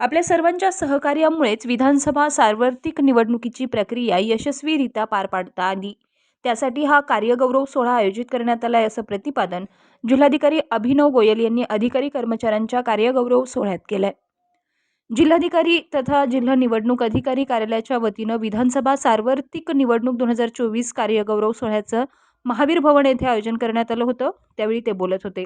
आपल्या सर्वांच्या सहकार्यामुळेच विधानसभा सार्वत्रिक निवडणुकीची प्रक्रिया यशस्वीरित्या पार पाडता आली. त्यासाठी हा कार्यगौरव सोहळा आयोजित करण्यात आला आहे असं प्रतिपादन जिल्हाधिकारी अभिनव गोयल यांनी अधिकारी कर्मचाऱ्यांच्या कार्यगौरव सोहळ्यात केलं आहे जिल्हाधिकारी तथा जिल्हा निवडणूक अधिकारी कार्यालयाच्या वतीनं विधानसभा सार्वत्रिक निवडणूक दोन हजार चोवीस कार्यगौरव सोहळ्याचं महावीर भवन येथे आयोजन करण्यात आलं होतं. त्यावेळी ते बोलत होते.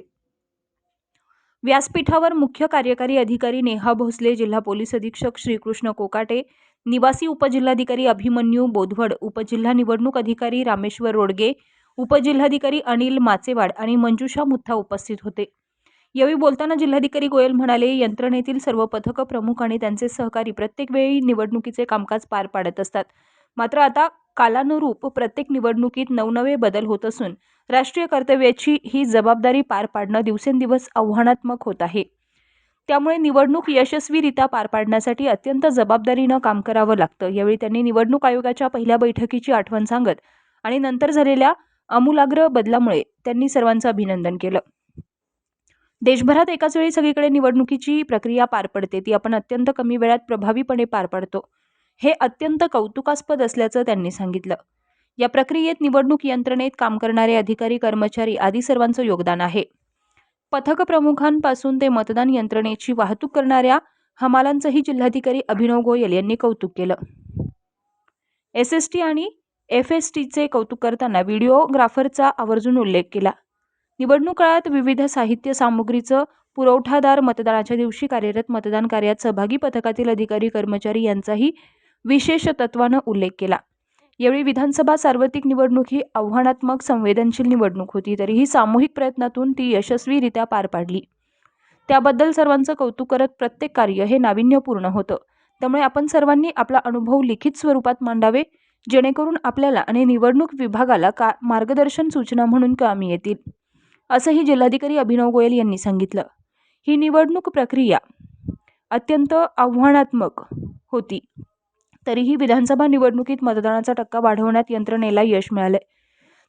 व्यासपीठावर मुख्य कार्यकारी अधिकारी नेहा भोसले जिल्हा पोलीस अधीक्षक श्रीकृष्ण कोकाटे निवासी उपजिल्हाधिकारी अभिमन्यू बोधवड उपजिल्हा निवडणूक अधिकारी रामेश्वर रोडगे उपजिल्हाधिकारी अनिल माचेवाड आणि मंजुषा मुथा उपस्थित होते. यावेळी बोलताना जिल्हाधिकारी गोयल म्हणाले यंत्रणेतील सर्व पथक प्रमुख आणि त्यांचे सहकारी प्रत्येक वेळी निवडणुकीचे कामकाज पार पाडत असतात. मात्र आता कालानुरूप प्रत्येक निवडणुकीत नवनवे बदल होत असून राष्ट्रीय कर्तव्याची ही जबाबदारी पार पाडणं दिवसेंदिवस आव्हानात्मक होत आहे. त्यामुळे निवडणूक यशस्वीरित्या पार पाडण्यासाठी अत्यंत जबाबदारीनं काम करावं लागतं. यावेळी त्यांनी निवडणूक आयोगाच्या पहिल्या बैठकीची आठवण सांगत आणि नंतर झालेल्या आमूलाग्र बदलामुळे त्यांनी सर्वांचं अभिनंदन केलं. देशभरात एकाच वेळी सगळीकडे निवडणुकीची प्रक्रिया पार पडते. ती आपण अत्यंत कमी वेळात प्रभावीपणे पार पाडतो. हे अत्यंत कौतुकास्पद असल्याचं त्यांनी सांगितलं. या प्रक्रियेत निवडणूक यंत्रणेत काम करणारे अधिकारी कर्मचारी आदी सर्वांचं योगदान आहे. पथक प्रमुखांपासून ते मतदान यंत्रणेची वाहतूक करणाऱ्या हमालांचंही जिल्हाधिकारी अभिनव गोयल यांनी कौतुक केलं. एस एस टी आणि एफ एस टीचे कौतुक करताना व्हिडिओग्राफरचा आवर्जून उल्लेख केला. निवडणूक काळात विविध साहित्य सामुग्रीचं पुरवठादार मतदानाच्या दिवशी कार्यरत मतदान कार्यात सहभागी पथकातील अधिकारी कर्मचारी यांचाही विशेष तत्वानं उल्लेख केला. यावेळी विधानसभा सार्वत्रिक निवडणूक ही आव्हानात्मक संवेदनशील निवडणूक होती तरीही सामूहिक प्रयत्नातून ती यशस्वीरित्या पार पाडली. त्याबद्दल सर्वांचं कौतुक करत प्रत्येक कार्य हे नाविन्यपूर्ण होतं. त्यामुळे आपण सर्वांनी आपला अनुभव लिखित स्वरूपात मांडावे जेणेकरून आपल्याला आणि निवडणूक विभागाला का मार्गदर्शन सूचना म्हणून कामी येतील असंही जिल्हाधिकारी अभिनव गोयल यांनी सांगितलं. ही निवडणूक प्रक्रिया अत्यंत आव्हानात्मक होती. तरीही विधानसभा निवडणुकीत मतदानाचा टक्का वाढवण्यात यंत्रणेला यश मिळाले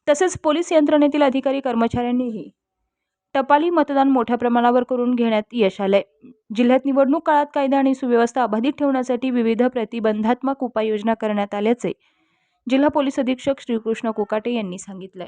तसेच पोलीस यंत्रणेतील अधिकारी कर्मचाऱ्यांनीही टपाली मतदान मोठ्या प्रमाणावर करून घेण्यात यश आले जिल्ह्यात निवडणूक काळात कायदा आणि सुव्यवस्था अबाधित ठेवण्यासाठी विविध प्रतिबंधात्मक उपाययोजना करण्यात आल्याचे जिल्हा पोलीस अधीक्षक श्रीकृष्ण कोकाटे यांनी सांगितले